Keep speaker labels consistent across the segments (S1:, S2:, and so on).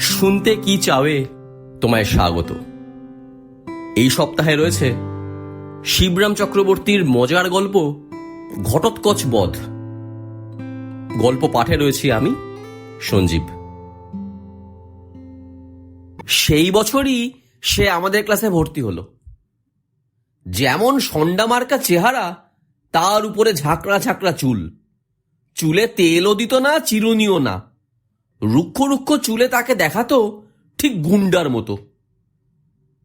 S1: শুনতে কি চাওয়ে? তোমায় স্বাগত। এই সপ্তাহে রয়েছে শিবরাম চক্রবর্তীর মজার গল্প, ঘটোৎকচ বধ। গল্প পাঠে রয়েছি আমি, সঞ্জীব। সেই বছরই সে আমাদের ক্লাসে ভর্তি হলো। যেমন সন্ডা মার্কা চেহারা, তার উপরে ঝাঁকড়া ঝাঁকড়া চুল। চুলে তেলও দিত না, চিরুনিও না। রুক্ষ রুক্ষ চুলে তাকে দেখাতো ঠিক গুন্ডার মতো।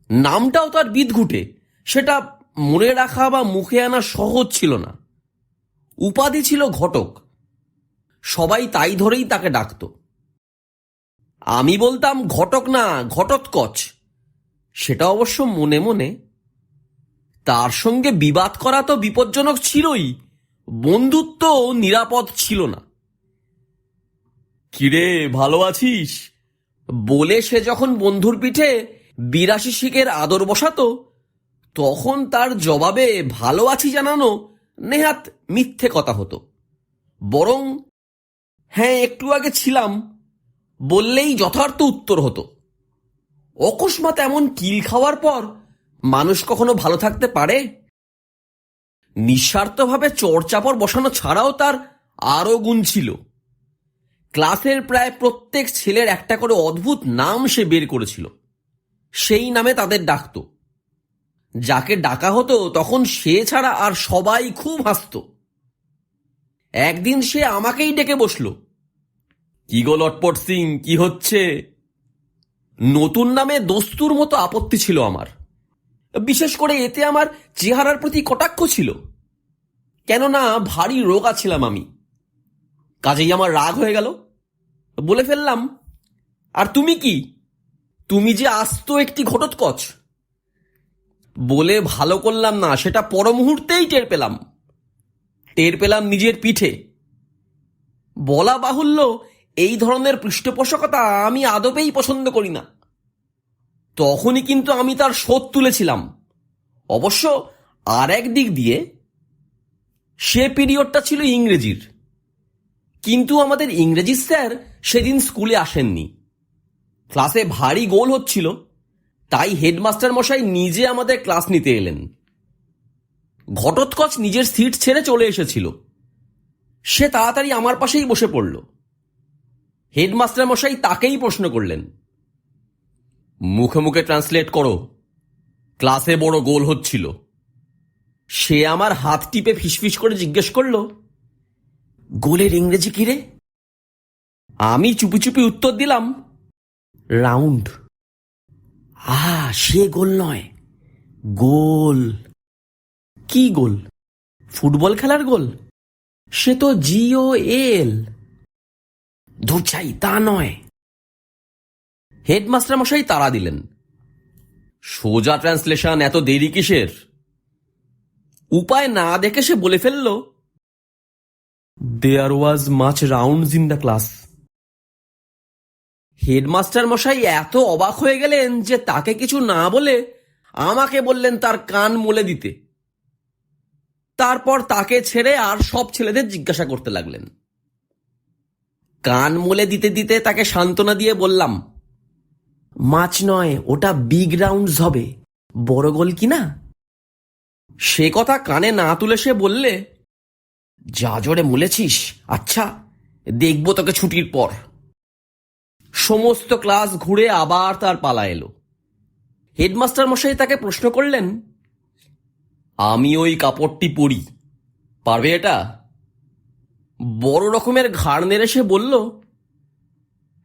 S1: নামটাও তার বিদঘুটে, সেটা মনে রাখা বা মুখে আনা সহজ ছিল না। উপাধি ছিল ঘটক, সবাই তাই ধরেই তাকে ডাকত। আমি বলতাম, ঘটক না, ঘটোৎকচ। সেটা অবশ্য মনে মনে তার সঙ্গে বিবাদ করা তো বিপজ্জনক ছিলই বন্ধুত্ব নিরাপদ ছিল না। কিরে, ভালো আছিস? বলে সে যখন বন্ধুর পিঠে বিরাশি শিখের আদর বসাতো, তখন তার জবাবে ভালো আছি জানানো নেহাত মিথ্যে কথা হতো। বরং হ্যাঁ একটু আগে ছিলাম বললেই যথার্থ উত্তর হতো। অকস্মাৎ এমন কিল খাওয়ার পর মানুষ কখনো ভালো থাকতে পারে? নিঃস্বার্থভাবে চড়চাপড় বসানো ছাড়াও তার আরও গুণ ছিল। ক্লাসের প্রায় প্রত্যেক ছেলের একটা করে অদ্ভুত নাম সে বের করেছিল। সেই নামে তাদের ডাকতো। যাকে ডাকা হতো তখন সে ছাড়া আর সবাই খুব হাসত। একদিন সে আমাকেই ডেকে বসল। কি গো লটপট সিং, কি হচ্ছে? নতুন নামে দস্তুর মতো আপত্তি ছিল আমার। বিশেষ করে এতে আমার চেহারার প্রতি কটাক্ষ ছিল। কেননা ভারী রোগা ছিলাম আমি। কাজেই আমার রাগ হয়ে গেল। বলে ফেললাম, আর তুমি কি? তুমি যে আস্ত একটি ঘটোৎকচ। বলে ভালো করলাম না, সেটা পর মুহূর্তেই টের পেলাম। টের পেলাম নিজের পিঠে। বলা বাহুল্য, এই ধরনের পৃষ্ঠপোষকতা আমি আদপেই পছন্দ করি না। তখনই কিন্তু আমি তার শোধ তুলেছিলাম। অবশ্য আর এক দিক দিয়ে সে পিরিয়ডটা ছিল ইংরেজির। কিন্তু আমাদের ইংরেজি স্যার সেদিন স্কুলে আসেননি। ক্লাসে ভারী গোল হচ্ছিল, তাই হেডমাস্টার মশাই নিজে আমাদের ক্লাস নিতে এলেন। ঘটোৎকচ নিজের সিট ছেড়ে চলে এসেছিল। সে তাড়াতাড়ি আমার পাশেই বসে পড়ল। হেডমাস্টার মশাই তাকেই প্রশ্ন করলেন, মুখে মুখে ট্রান্সলেট করো, ক্লাসে বড় গোল হচ্ছিল। সে আমার হাত টিপে ফিসফিস করে জিজ্ঞেস করল গোলের ইংরেজি কি রে? আমি চুপি চুপি উত্তর দিলাম, রাউন্ড। আহা, সে গোল নয়। গোল। কি গোল? ফুটবল খেলার গোল? সে তো জিও এল দূর চাই তা নয়। হেডমাস্টার মশাই তারা দিলেন। সোজা ট্রান্সলেশন, এত দেরি কিসের? উপায় না দেখে সে বলে ফেলল there was much rounds in the class headmaster মশাই এত অবাক হয়ে গেলেন যে তাকে কিছু না বলে আমাকে বললেন তার কান মুলে দিতে। তারপর তাকে ছেড়ে আর সব ছেলেদের জিজ্ঞাসা করতে লাগলেন। কান মুলে দিতে দিতে তাকে সান্ত্বনা দিয়ে বললাম, মাছ নয়, ওটা বিগ রাউন্ডস হবে। বড় গোল কি না সে কথা কানে না তুলে সে বললে যা জোরে মুলেছিস আচ্ছা দেখব তোকে ছুটির পর। সমস্ত ক্লাস ঘুরে আবার তার পালা এলো। হেডমাস্টার মশাই তাকে প্রশ্ন করলেন, আমি ওই কাপড়টি পরি, পারবে এটা? বড় রকমের ঘাড় নেড়ে সে বলল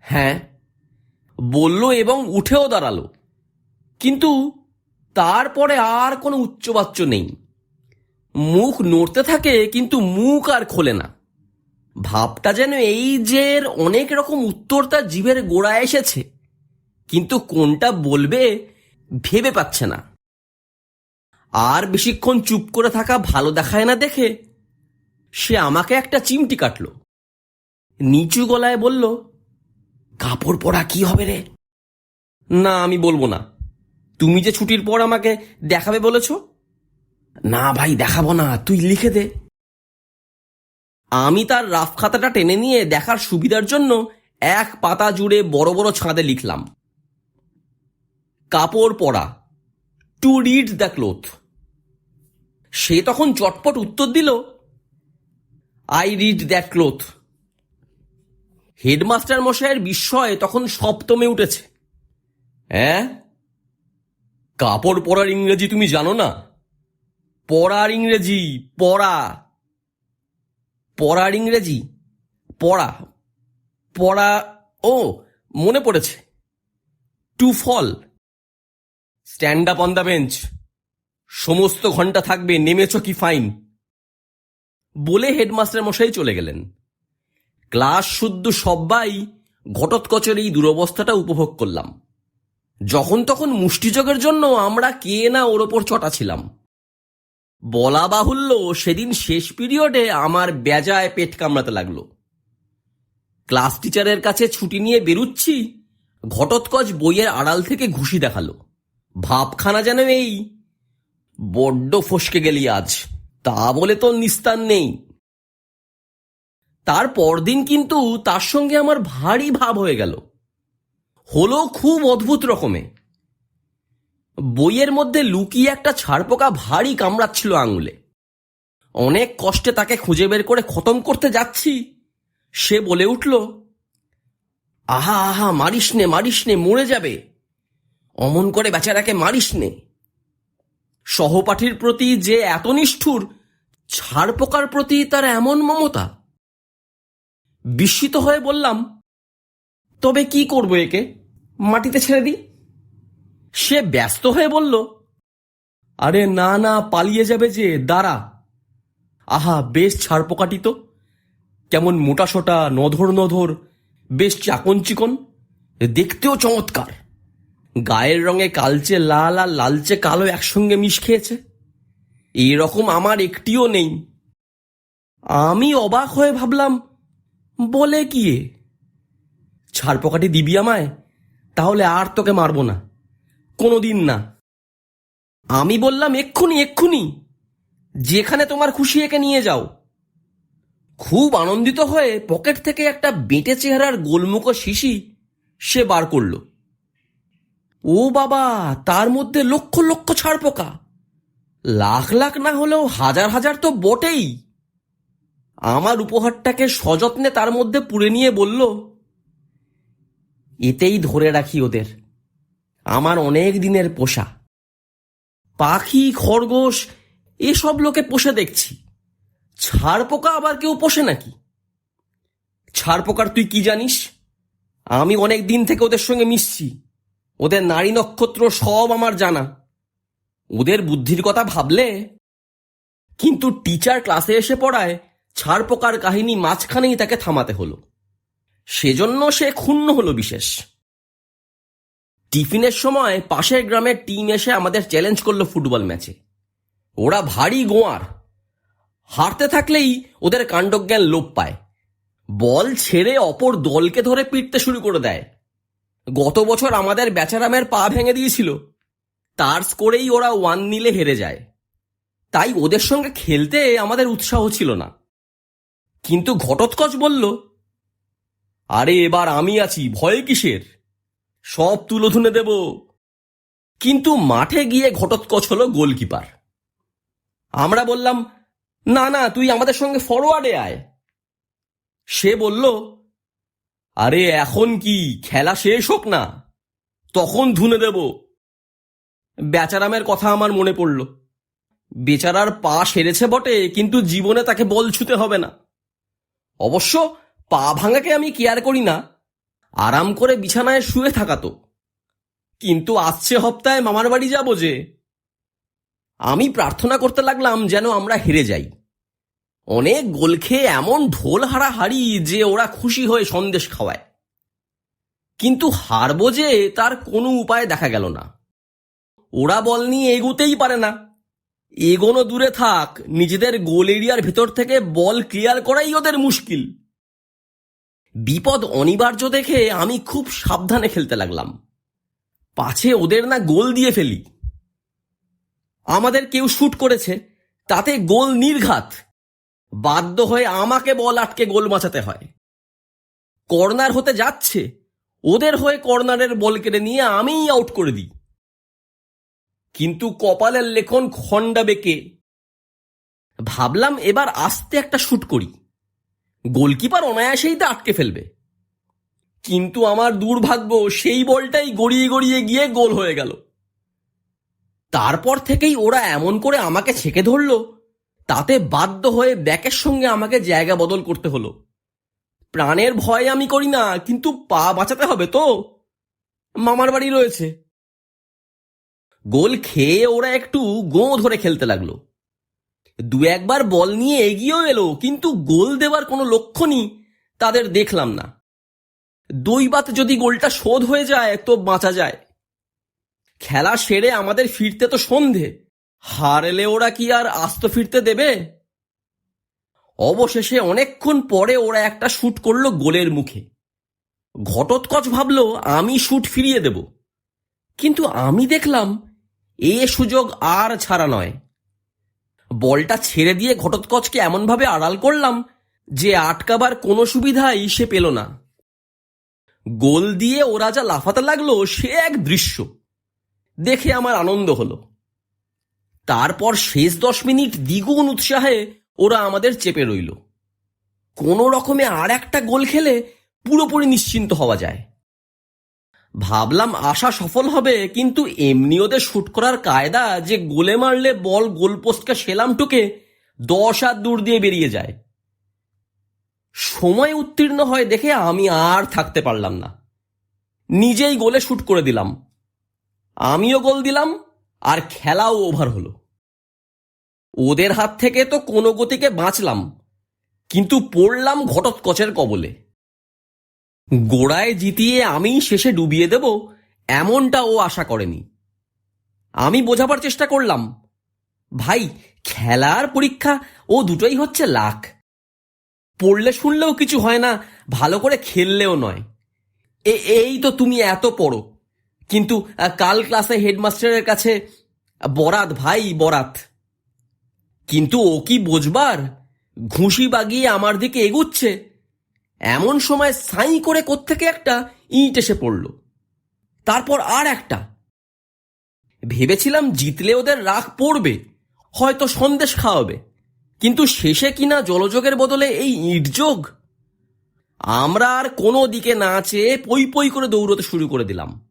S1: হ্যাঁ। বলল এবং উঠেও দাঁড়াল। কিন্তু তারপরে আর কোনো উচ্চবাচ্য নেই। মুখ নড়তে থাকে, কিন্তু মুখ আর খোলে না। ভাবটা যেন এই যে অনেক রকম উত্তর তার জীবের গোড়ায় এসেছে, কিন্তু কোনটা বলবে ভেবে পাচ্ছে না। আর বেশিক্ষণ চুপ করে থাকা ভালো দেখায় না দেখে সে আমাকে একটা চিমটি কাটল। নিচু গলায় বলল, কাপড় পরা কি হবে রে? না, আমি বলব না। তুমি যে ছুটির পর আমাকে দেখাবে বলেছ না ভাই, দেখাবো না, তুই লিখে দে। আমি তার রাফ খাতাটা টেনে নিয়ে দেখার সুবিধার জন্য এক পাতা জুড়ে বড় বড় ছাঁদে লিখলাম। কাপড় পরা টু রিড দ্য ক্লোথ সে তখন চটপট উত্তর দিল I read that cloth headmaster মশাইয়ের বিস্ময়ে তখন সপ্তমে উঠেছে। হ্যাঁ কাপড় পরার ইংরেজি তুমি জানো না? পড়ার ইংরেজি, পড়া। পড়ার ইংরেজি, পড়া। পড়া, ও, মনে পড়েছে। To fall. Stand up on the bench. সমস্ত ঘণ্টা থাকবে, নেমেছ কি ফাইন? বলে হেডমাস্টার মশাই চলে গেলেন। ক্লাস শুদ্ধ সবাই ঘটোৎকচের এই দুরবস্থাটা উপভোগ করলাম। যখন তখন মুষ্টিযোগের জন্য আমরা কে না ওর ওপর চটা ছিলাম বলা বাহুল্য সেদিন শেষ পিরিয়ডে আমার বেজায় পেট কামড়াতে লাগল। ক্লাস টিচারের কাছে ছুটি নিয়ে বেরুচ্ছি, ঘটোৎকচ বইয়ের আড়াল থেকে ঘুষি দেখাল। ভাবখানা যেন এই, বড্ড ফসকে গেলি আজ, তা বলে তো নিস্তার নেই। তার পরদিন কিন্তু তার সঙ্গে আমার ভারী ভাব হয়ে গেল। হলো খুব অদ্ভুত রকমে। বইয়ের মধ্যে লুকিয়ে একটা ছাড়পোকা ভারী কামড়াচ্ছিল আঙুলে। অনেক কষ্টে তাকে খুঁজে বের করে খতম করতে যাচ্ছি। সে বলে উঠল, আহা আহা, মারিস নে মারিস নে, মরে যাবে। অমন করে বেচারাকে মারিস নে। সহপাঠীর প্রতি যে এত নিষ্ঠুর, ছাড়পোকার প্রতি তার এমন মমতা। বিস্মিত হয়ে বললাম, তবে কি করব একে? মাটিতে ছেড়ে দিই? সে ব্যস্ত হয়ে বলল, আরে না না, পালিয়ে যাবে যে, দাঁড়া। আহা, বেশ ছাড়পোকাটি তো। কেমন মোটাসোটা, নধর নধর, বেশ চাকন চিকন। দেখতেও চমৎকার। গায়ের রঙে কালচে লাল আর লালচে কালো একসঙ্গে মিশ খেয়েছে। এরকম আমার একটিও নেই। আমি অবাক হয়ে ভাবলাম, বলে কি? ছাড়পোকাটি দিবি আমায়? তাহলে আর তোকে মারবো না। কোনোদিন না। আমি বললাম, এক্ষুনি এক্ষুনি। যেখানে তোমার খুশি, একে নিয়ে যাও। খুব আনন্দিত হয়ে পকেট থেকে একটা বেঁটে চেহারার গোলমুখো শিশি সে বার করল। ও বাবা, তার মধ্যে লক্ষ লক্ষ ছাড় পোকা। লাখ লাখ না হলেও হাজার হাজার তো বটেই। আমার উপহারটাকে সযত্নে তার মধ্যে পুড়ে নিয়ে বলল, এতেই ধরে রাখি ওদের। আমার অনেক দিনের পোষা। পাখি, খরগোশ, এসব লোকে পোষে দেখছি। ছাড় পোকা আবার কেউ পোষে নাকি? ছাড় পোকার তুই কি জানিস? আমি অনেক দিন থেকে ওদের সঙ্গে মিশছি। ওদের নারী নক্ষত্র সব আমার জানা। ওদের বুদ্ধির কথা ভাবলে? কিন্তু টিচার ক্লাসে এসে পড়ায় ছাড় পোকার কাহিনী মাঝখানেই তাকে থামাতে হলো। সেজন্য সে ক্ষুণ্ণ হলো বিশেষ। টিফিনের সময় পাশের গ্রামের টিম এসে আমাদের চ্যালেঞ্জ করল ফুটবল ম্যাচে ওরা ভারী গোয়ার। হারতে থাকলেই ওদের কাণ্ডজ্ঞান লোপ পায়। বল ছেড়ে অপর দলকে ধরে পিটতে শুরু করে দেয়। গত বছর আমাদের বেচারামের পা ভেঙে দিয়েছিল। তার স্কোরেই ওরা ওয়ান নিলে হেরে যায়। তাই ওদের সঙ্গে খেলতে আমাদের উৎসাহ ছিল না। কিন্তু ঘটোৎকচ বলল, আরে এবার আমি আছি, ভয় কিসের? সব তুলো ধুনে দেব। কিন্তু মাঠে গিয়ে ঘটোৎকচ হলো গোলকিপার। আমরা বললাম, না না, তুই আমাদের সঙ্গে ফরওয়ার্ডে আয়। সে বলল, আরে, এখন কি, খেলা শেষ হোক না, তখন ধুনে দেব। বেচারামের কথা আমার মনে পড়ল। বেচারার পা সেরেছে বটে, কিন্তু জীবনে তাকে বল ছুতে হবে না। অবশ্য পা ভাঙাকে আমি কেয়ার করি না আরাম করে বিছানায় শুয়ে থাকাতো কিন্তু আসছে হপ্তায় মামার বাড়ি যাব যে। আমি প্রার্থনা করতে লাগলাম যেন আমরা হেরে যাই। অনেক গোল খেয়ে এমন ঢোল হারা হারি যে ওরা খুশি হয়ে সন্দেশ খাওয়ায়। কিন্তু হারবো যে তার কোনো উপায় দেখা গেল না। ওরা বল নিয়ে এগোতেই পারে না। এগোনো দূরে থাক, নিজেদের গোল এরিয়ার ভেতর থেকে বল ক্লিয়ার করাই ওদের মুশকিল। বিপদ অনিবার্য দেখে আমি খুব সাবধানে খেলতে লাগলাম। পাছে ওদের না গোল দিয়ে ফেলি। আমাদের কেউ শুট করেছে, তাতে গোল নির্ঘাত। বাধ্য হয়ে আমাকে বল আটকে গোল বাঁচাতে হয়। কর্নার হতে যাচ্ছে, ওদের হয়ে কর্নারের বল কেড়ে নিয়ে আমিই আউট করে দিই। কিন্তু কপালের লেখন খন্ডা বেঁকে ভাবলাম এবার আস্তে একটা শুট করি। গোলকিপার অনায়াসেই তা আটকে ফেলবে। কিন্তু আমার দুর্ভাগ্য, সেই বলটাই গড়িয়ে গড়িয়ে গিয়ে গোল হয়ে গেল। তারপর থেকেই ওরা এমন করে আমাকে ছেঁকে ধরলো, তাতে বাধ্য হয়ে ব্যাকের সঙ্গে আমাকে জায়গা বদল করতে হলো। প্রাণের ভয় আমি করি না, কিন্তু পা বাঁচাতে হবে তো। মামার বাড়ি রয়েছে। গোল খেয়ে ওরা একটু গো ধরে খেলতে লাগল। দু একবার বল নিয়ে এগিয়েও এলো, কিন্তু গোল দেওয়ার কোনো লক্ষণই তাদের দেখলাম না। দৈবাত যদি গোলটা শোধ হয়ে যায়, তো বাঁচা যায়। খেলা সেরে আমাদের ফিরতে তো সন্ধে। হারলে ওরা কি আর আস্ত ফিরতে দেবে? অবশেষে অনেকক্ষণ পরে ওরা একটা শুট করল গোলের মুখে। ঘটোৎকচ ভাবলো, আমি শুট ফিরিয়ে দেব। কিন্তু আমি দেখলাম, এ সুযোগ আর ছাড়া নয়। বলটা ছেড়ে দিয়ে ঘটোৎকচকে এমনভাবে আড়াল করলাম যে আটকাবার কোনো সুবিধাই সে পেল না। গোল দিয়ে ওরা যা লাফাতে লাগল সে এক দৃশ্য। দেখে আমার আনন্দ হলো। তারপর শেষ দশ মিনিট দ্বিগুণ উৎসাহে ওরা আমাদের চেপে রইল। কোনো রকমে আর একটা গোল খেলে পুরোপুরি নিশ্চিন্ত হওয়া যায়। ভাবলাম আশা সফল হবে, কিন্তু এমনি ওদের শুট করার কায়দা যে গোলে মারলে বল গোলপোস্টকে সেলাম টুকে দশ হাত দূর দিয়ে বেরিয়ে যায়। সময় উত্তীর্ণ হয় দেখে আমি আর থাকতে পারলাম না। নিজেই গোলে শুট করে দিলাম। আমিও গোল দিলাম আর খেলাও ওভার হলো। ওদের হাত থেকে তো কোনো গতিকে বাঁচলাম, কিন্তু পড়লাম ঘটোৎকচের কবলে। গোড়ায় জিতিয়ে আমি শেষে ডুবিয়ে দেব, এমনটা ও আশা করেনি। আমি বোঝাবার চেষ্টা করলাম, ভাই, খেলার পরীক্ষা ও দুটোই হচ্ছে লাখ। পড়লে শুনলেও কিছু হয় না, ভালো করে খেললেও নয়। এই তো তুমি এত পড়ো। কিন্তু কাল ক্লাসে হেডমাস্টারের কাছে, বরাত ভাই, বরাত। কিন্তু ও কি বোঝবার? ঘুষি বাগিয়ে আমার দিকে এগুচ্ছে। এমন সময় সাই করে কোত্থেকে একটা ইট এসে পড়ল। তারপর আর একটা। ভেবেছিলাম জিতলে ওদের রাগ পড়বে, হয়তো সন্দেশ খাওয়াবে, কিন্তু শেষে কিনা জলযোগের বদলে এই ইট যোগ? আমরা আর কোনো দিকে না চেয়ে পই পই করে দৌড়তে শুরু করে দিলাম।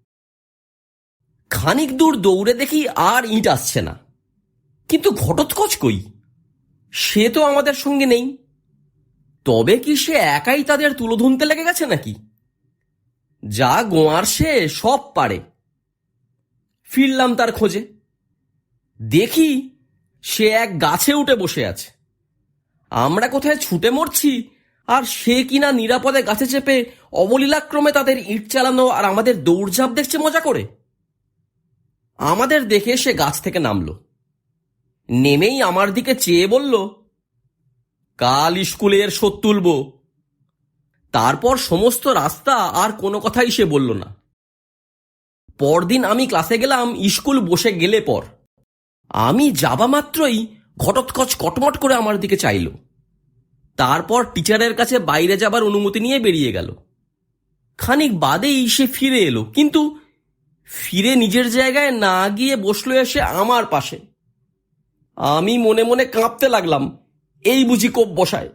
S1: খানিক দূর দৌড়ে দেখি আর ইট আসছে না। কিন্তু ঘটোৎকচ কই? সে তো আমাদের সঙ্গে নেই। তবে কি সে একাই তাদের তুলো ধুনতে লেগে গেছে নাকি? যা গোয়ার সে সব পারে। ফিরলাম তার খোঁজে। দেখি সে এক গাছে উঠে বসে আছে। আমরা কোথায় ছুটে মরছি আর সে কিনা নিরাপদে গাছে চেপে অবলীলাক্রমে তাদের ইট চালানো আর আমাদের দৌড়ঝাঁপ দেখছে মজা করে। আমাদের দেখে সে গাছ থেকে নামলো। নেমেই আমার দিকে চেয়ে বলল কাল স্কুলের শোধ তুলব। তারপর সমস্ত রাস্তা আর কোনো কথাই সে বলল না। পরদিন আমি ক্লাসে গেলাম, স্কুল বসে গেলে পর। আমি যাবা মাত্রই ঘটৎকচ কটমট করে আমার দিকে চাইল। তারপর টিচারের কাছে বাইরে যাবার অনুমতি নিয়ে বেরিয়ে গেল। খানিক বাদেই সে ফিরে এলো, কিন্তু ফিরে নিজের জায়গায় না গিয়ে বসল এসে আমার পাশে। আমি মনে মনে কাঁপতে লাগলাম। এই বুঝি কোপ বসায়।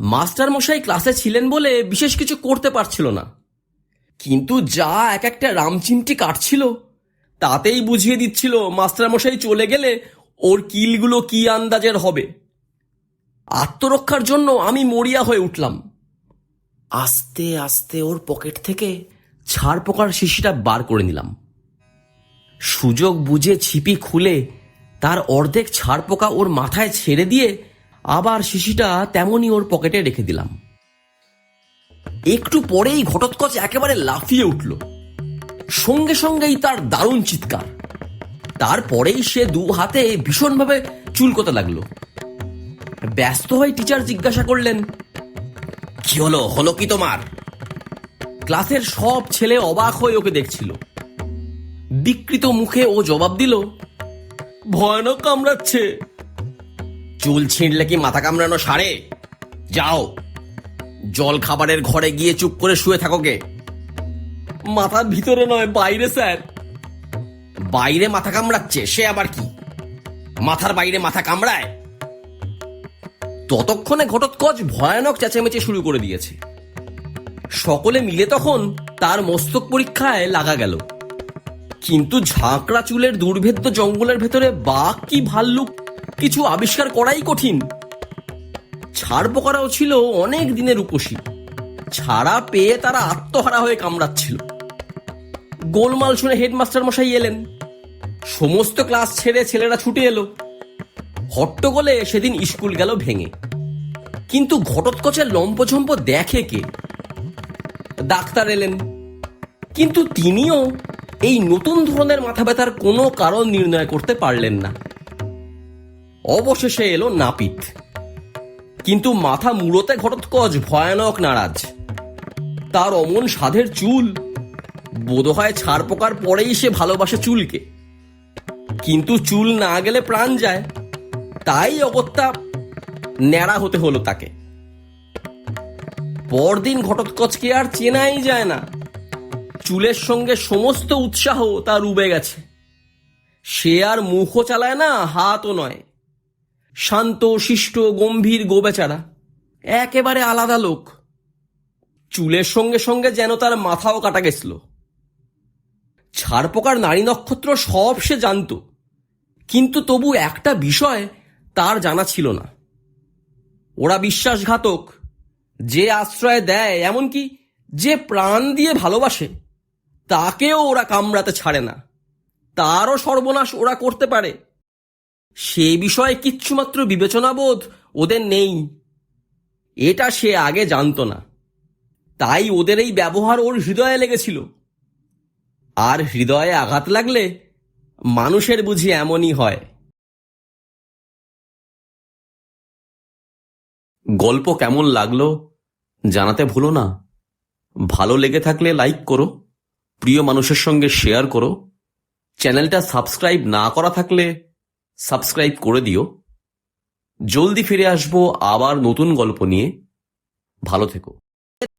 S1: মাস্টার মশাই ক্লাসে ছিলেন বলে বিশেষ কিছু করতে পারছিল না। কিন্তু যা এক একটা রামচিমটি কাটছিল, তাতেই বুঝিয়ে দিচ্ছিল মাস্টার মশাই চলে গেলে ওর কিলগুলো কি আন্দাজের হবে। আত্মরক্ষার জন্য আমি মরিয়া হয়ে উঠলাম। আস্তে আস্তে ওর পকেট থেকে ছাড় পোকার শিশিটা বার করে নিলাম। সুযোগ বুঝে ছিপি খুলে তার অর্ধেক ছাড় পোকা ওর মাথায় ছেড়ে দিয়ে আবার শিশিটা তেমনই ওর পকেটে রেখে দিলাম। একটু পরেই ঘটোৎকচ একেবারে লাফিয়ে উঠল। সঙ্গে সঙ্গেই তার দারুণ চিৎকার। তারপরেই সে দু হাতে ভীষণভাবে চুলকোতে লাগল। ব্যস্ত হয়ে টিচার জিজ্ঞাসা করলেন, কি হলো? হলো কি তোমার? ক্লাসের সব ছেলে অবাক হয়ে ওকে দেখছিল। বিকৃত মুখে ও জবাব দিল ভয়ানক কামড়াচ্ছে। চুল ছিঁড়লে কি মাথা কামড়ানো সারে? যাও। জল খাবারের ঘরে গিয়ে চুপ করে শুয়ে থাকো গে। মাথার ভিতরে নয় বাইরে স্যার। বাইরে মাথা কামড়াচ্ছে সে আবার কি? মাথার বাইরে মাথা কামড়ায়? ততক্ষণে ঘটোৎকচ ভয়ানক চেঁচামেচি শুরু করে দিয়েছে। সকলে মিলে তখন তার মস্তক পরীক্ষায় লাগা গেল। কিন্তু ঝাঁকড়া চুলের দুর্ভেদ্য জঙ্গলের ভেতরে বাঘ কি ভাল্লুক? কিছু আবিষ্কার করাই কঠিন। ছাড় পোকারাও ছিল অনেক দিনের উপসী। ছাড়া পেয়ে তারা আত্মহারা হয়ে কামড়াচ্ছিল। গোলমাল শুনে হেডমাস্টার মশাই এলেন। সমস্ত ক্লাস ছেড়ে ছেলেরা ছুটে এলো। হট্টগোলে সেদিন স্কুল গেল ভেঙে। কিন্তু ঘটোৎকচের লম্পঝম্প দেখে কে? ডাক্তার এলেন। কিন্তু তিনিও এই নতুন ধরনের মাথা ব্যথার কোনো কারণ নির্ণয় করতে পারলেন না। অবশেষে এলো নাপিত। কিন্তু মাথা মুড়োতে ঘটোৎকচ ভয়ানক নারাজ। তার অমন সাধের চুল, বোধহয় ছাড় পোকার পরেই সে ভালোবাসে চুলকে। কিন্তু চুল না গেলে প্রাণ যায়, তাই অগত্যা ন্যাড়া হতে হলো তাকে। পরদিন ঘটোৎকচকে আর চেনাই যায় না। চুলের সঙ্গে সমস্ত উৎসাহ তার উবে গেছে। সে আর মুখও চালায় না, হাতও নয়। শান্ত, শিষ্ট, গম্ভীর গোবেচারা, একেবারে আলাদা লোক। চুলের সঙ্গে সঙ্গে যেন তার মাথাও কাটা গেছিল। ছাড় পোকার নারী নক্ষত্র সব সে জানত, কিন্তু তবু একটা বিষয় তার জানা ছিল না। ওরা বিশ্বাসঘাতক, যে আশ্রয় দেয় এমনকি যে প্রাণ দিয়ে ভালোবাসে। তাকেও ওরা কামড়াতে ছাড়ে না। তারও সর্বনাশ ওরা করতে পারে। সে বিষয়ে কিচ্ছুমাত্র বিবেচনাবোধ ওদের নেই। এটা সে আগে জানতো না। তাই ওদের এই ব্যবহার ওর হৃদয়ে লেগেছিল। আর হৃদয়ে আঘাত লাগলে মানুষের বুঝি এমনই হয়। গল্প কেমন লাগল জানাতে ভুলো না। ভালো লেগে থাকলে লাইক করো। প্রিয় মানুষের সঙ্গে শেয়ার করো। চ্যানেলটা সাবস্ক্রাইব না করা থাকলে সাবস্ক্রাইব করে দিও। জলদি ফিরে আসব আবার নতুন গল্প নিয়ে। ভালো থেকো।